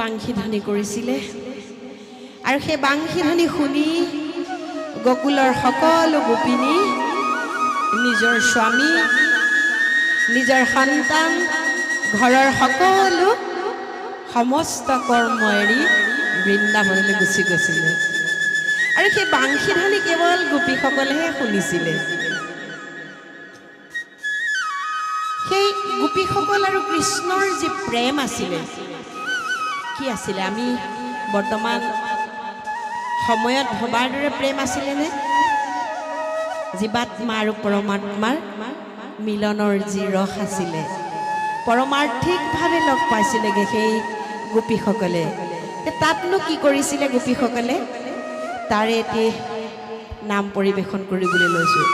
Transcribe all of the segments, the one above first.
বাংশী ধ্বনি কৰিছিলে। আৰু সেই বাংশী ধ্বনি শুনি গকুলৰ সকলো গোপিনী, নিজৰ স্বামী, নিজৰ সন্তান, ঘৰৰ সকলো সমস্ত কৰ্ম এৰি বৃন্দাবনলৈ গুচি গৈছিলে। আৰু সেই বাংশী ধ্বনি কেৱল গোপীসকলেহে শুনিছিলে। সেই গোপীসকল আৰু কৃষ্ণৰ যি প্ৰেম আছিলে কি আছিলে? আমি বৰ্তমান সময়ত ভবাৰ দৰে প্ৰেম আছিলেনে জীৱাত্মা আৰু পৰমাত্মাৰ মিলনৰ যি ৰস আছিলে। পৰমাৰ্থিকভাৱে লগ পাইছিলেগৈ সেই গোপীসকলে। তাতনো কি কৰিছিলে গোপীসকলে? তাৰে এটি নাম পৰিৱেশন কৰিবলৈ লৈছোঁ।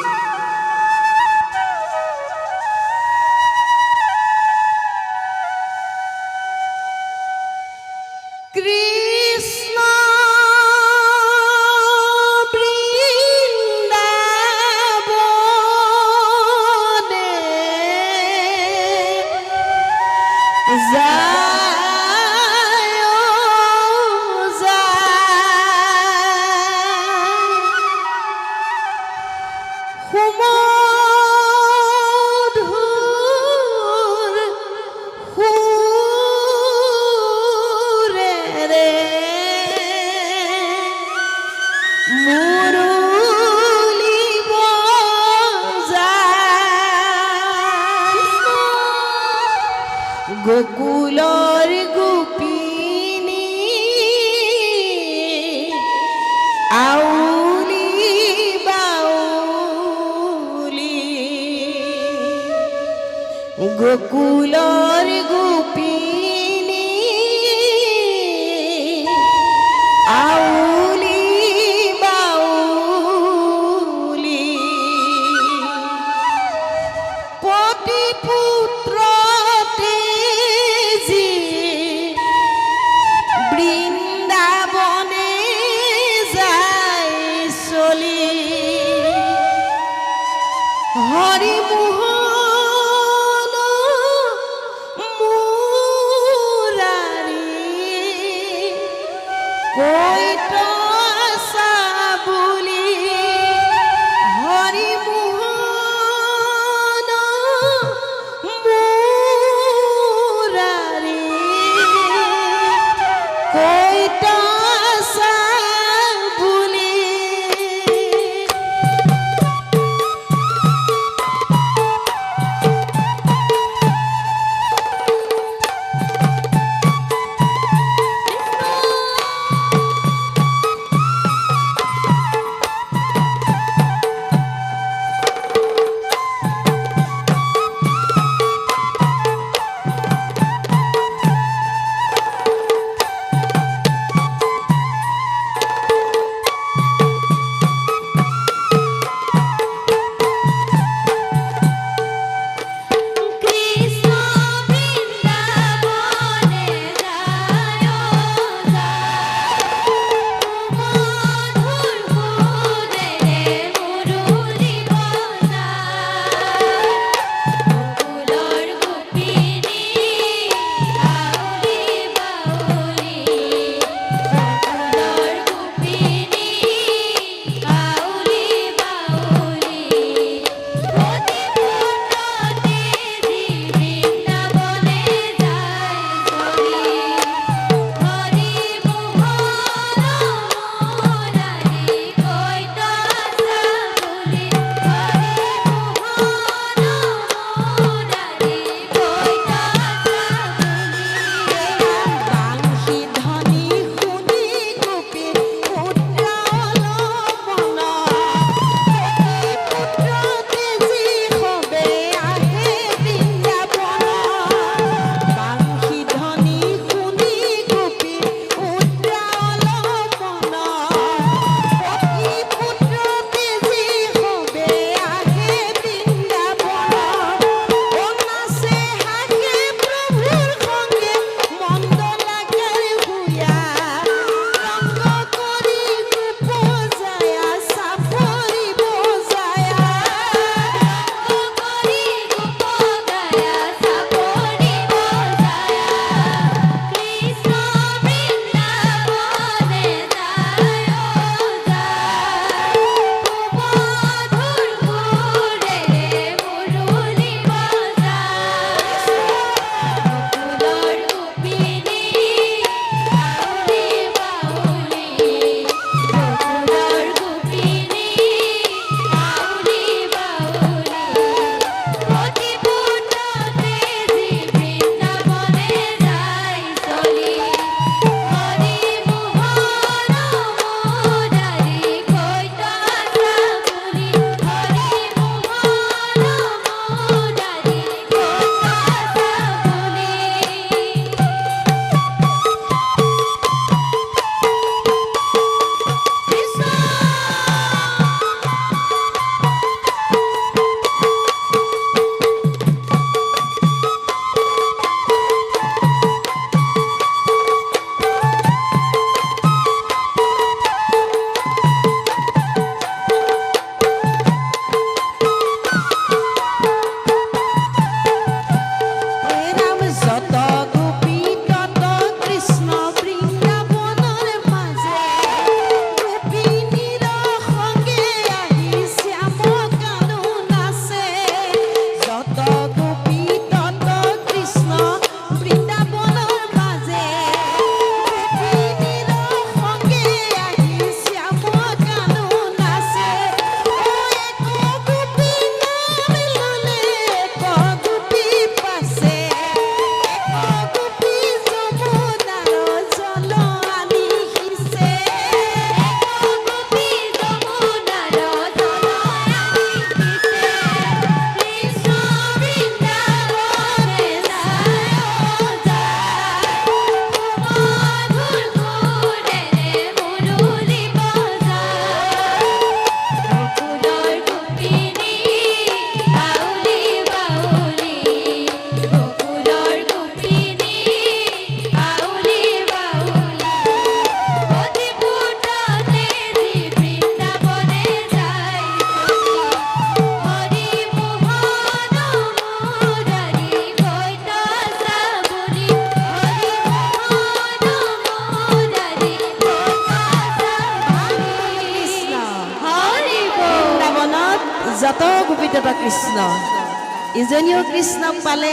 ইজনীও কৃষ্ণক পালে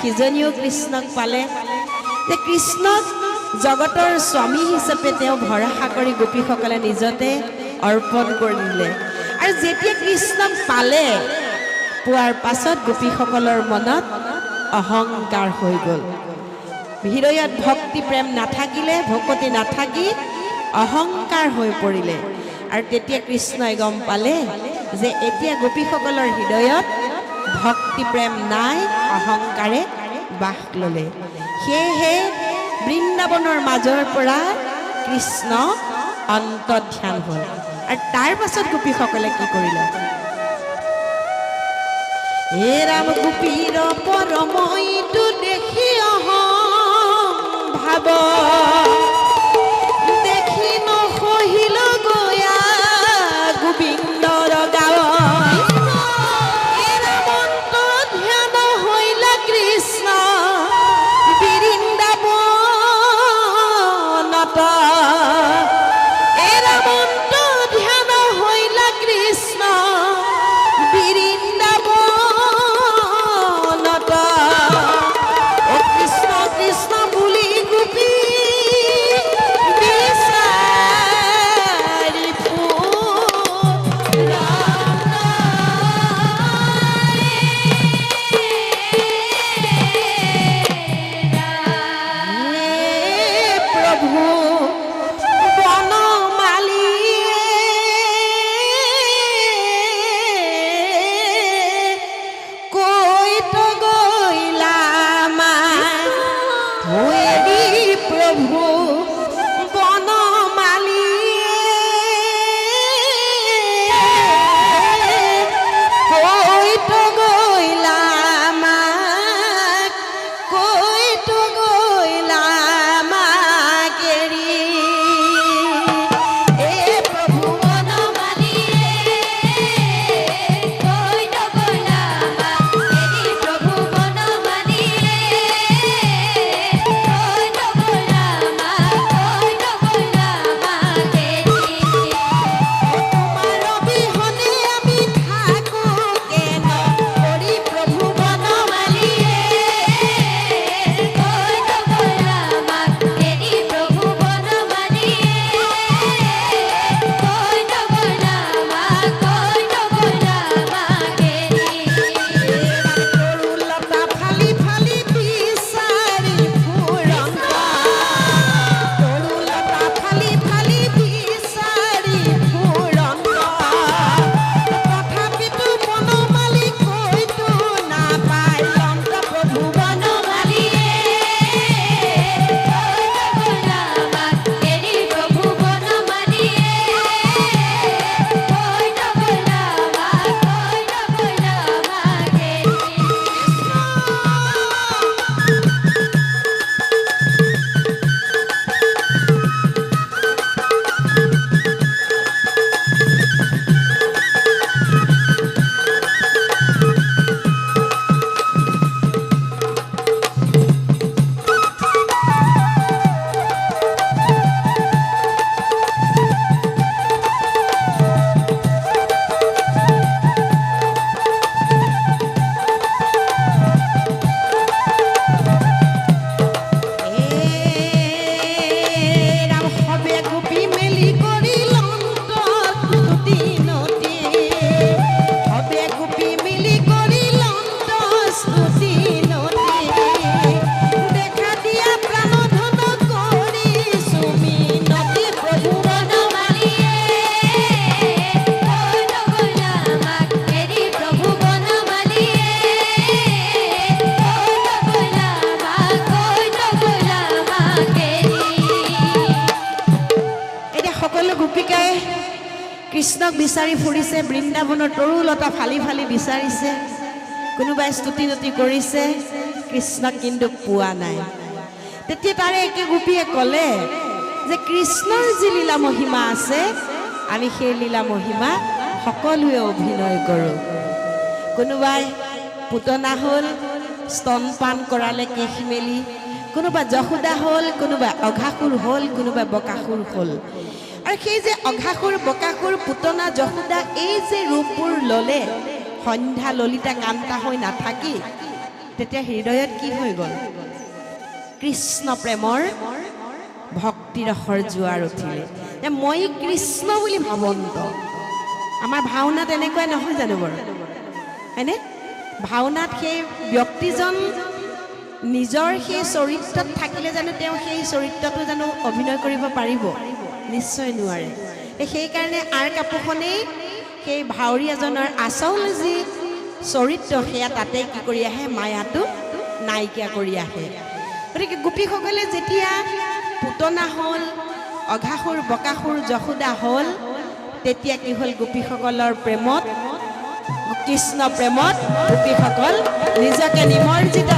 সিজনীও কৃষ্ণক পালে। যে কৃষ্ণক জগতৰ স্বামী হিচাপে তেওঁ ভৰসা কৰি গোপীসকলে নিজতে অৰ্পণ কৰিলে আৰু যেতিয়া কৃষ্ণক পালে, পোৱাৰ পাছত গোপীসকলৰ মনত অহংকাৰ হৈ গ'ল। হৃদয়ত ভক্তি প্ৰেম নাথাকিলে, ভকতি নাথাকি অহংকাৰ হৈ পৰিলে। আৰু তেতিয়া কৃষ্ণই গম পালে যে এতিয়া গোপীসকলৰ হৃদয়ত ভক্তি প্ৰেম নাই, অহংকাৰে বাস ল'লে। সেয়েহে বৃন্দাবনৰ মাজৰ পৰা কৃষ্ণ অন্তৰ্ধান হ'ল। আৰু তাৰ পাছত গোপীসকলে কি কৰিলে? হে ৰাম গোপীৰ পৰমইটো দেখি অহং ভাৱ বিচাৰি ফুৰিছে, বৃন্দাবনৰ তৰুলতা ফালি ফালি বিচাৰিছে, কোনোবাই স্তুতি নতি কৰিছে, কৃষ্ণক কিন্তু পোৱা নাই। তেতিয়া তাৰে একে গোপীয়ে ক'লে যে কৃষ্ণৰ যি লীলা মহিমা আছে, আমি সেই লীলা মহিমা সকলোৱে অভিনয় কৰোঁ। কোনোবাই পুতনা হ'ল স্তনপান কৰালে কেশ মেলি, কোনোবা যশোদা হ'ল, কোনোবা অঘাসুৰ হ'ল, কোনোবা বকাসুৰ হ'ল। আৰু সেই যে অঘাসুৰ, বকাসুৰ, পুতনা, যশোদা, এই যে ৰূপবোৰ ল'লে, সন্ধ্যা ললিতা কান্তা হৈ নাথাকি, তেতিয়া হৃদয়ত কি হৈ গ'ল? কৃষ্ণ প্ৰেমৰ ভক্তিৰসৰ জোৱাৰ উঠিলে। মই কৃষ্ণ বুলি ভাৱন্ত। আমাৰ ভাওনাত এনেকুৱাই নহয় জানো বাৰু? হয়নে? ভাওনাত সেই ব্যক্তিজন নিজৰ সেই চৰিত্ৰত থাকিলে জানো, তেওঁ সেই চৰিত্ৰটো জানো অভিনয় কৰিব পাৰিব? নিশ্চয় নোৱাৰে। সেইকাৰণে আৰ কাপোৰখনেই সেই ভাৱৰীয়াজনৰ আচল যি চৰিত্ৰ, সেয়া তাতে কি কৰি আহে, মায়াটো নাইকিয়া কৰি আহে। গতিকে গোপীসকলে যেতিয়া পুতনা হ'ল, অঘাসুৰ, বকাসুৰ, যশোদা হ'ল, তেতিয়া কি হ'ল গোপীসকলৰ প্ৰেমত, কৃষ্ণ প্ৰেমত গোপীসকল নিজকে নিমৰ্জিত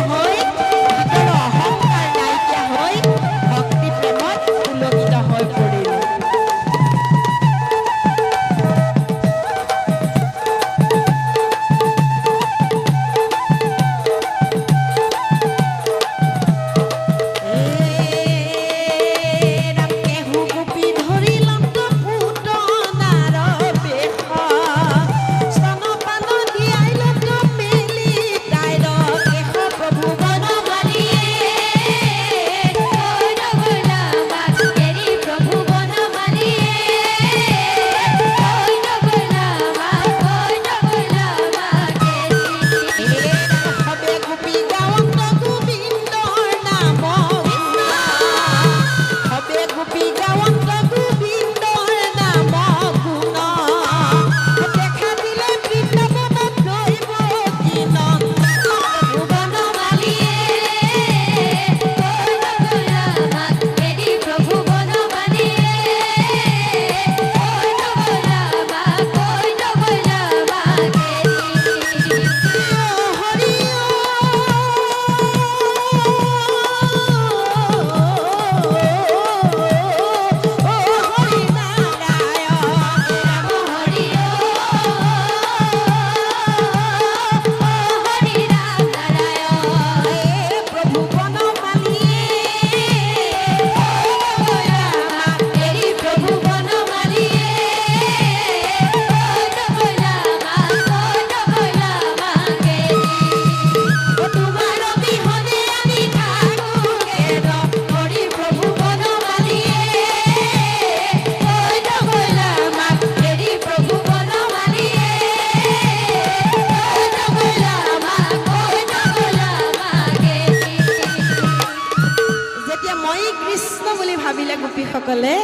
গোপীসকলে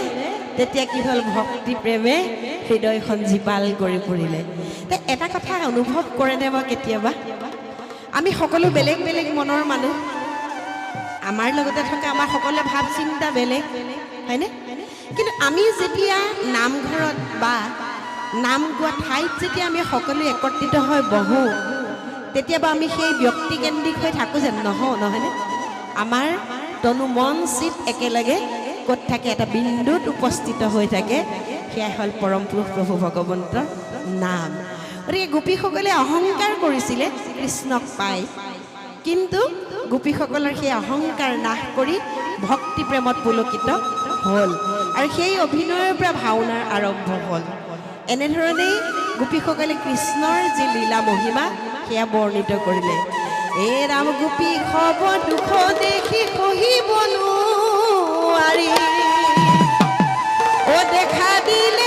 তেতিয়া কি হ'ল ভক্তি প্ৰেমে হৃদয়খন জীপাল কৰি পৰিলে এটা কথা অনুভৱ কৰেনে বাৰু কেতিয়াবা? আমি সকলো বেলেগ বেলেগ মনৰ মানুহ। আমাৰ লগতে থকা আমাৰ সকলোৰে ভাৱ চিন্তা বেলেগ, হয়নে? কিন্তু আমি যেতিয়া নামঘৰত বা নাম গোৱা ঠাইত যেতিয়া আমি সকলোৱে একত্ৰিত হৈ বহোঁ, তেতিয়াবা আমি সেই ব্যক্তিকেন্দ্ৰিক হৈ থাকোঁ যেন নহওঁ, নহয়নে? আমাৰ তনু মন চিত একেলগে ক'ত থাকে এটা বিন্দুত উপস্থিত হৈ থাকে। সেয়া হ'ল পৰম পুৰুষ প্ৰভু ভগৱন্তৰ নাম। গতিকে গোপীসকলে অহংকাৰ কৰিছিলে, কৃষ্ণক পাই। কিন্তু গোপীসকলৰ সেই অহংকাৰ নাশ কৰি ভক্তি প্ৰেমত পুলকিত হ'ল। আৰু সেই অভিনয়ৰ পৰা ভাওনাৰ আৰম্ভ হ'ল। এনেধৰণেই গোপীসকলে কৃষ্ণৰ যি লীলা মহিমা, সেয়া বৰ্ণিত কৰিলে। এ ৰাম গোপী খব দুখ দেখি সহিব নোৱাৰি ও দেখা দিলে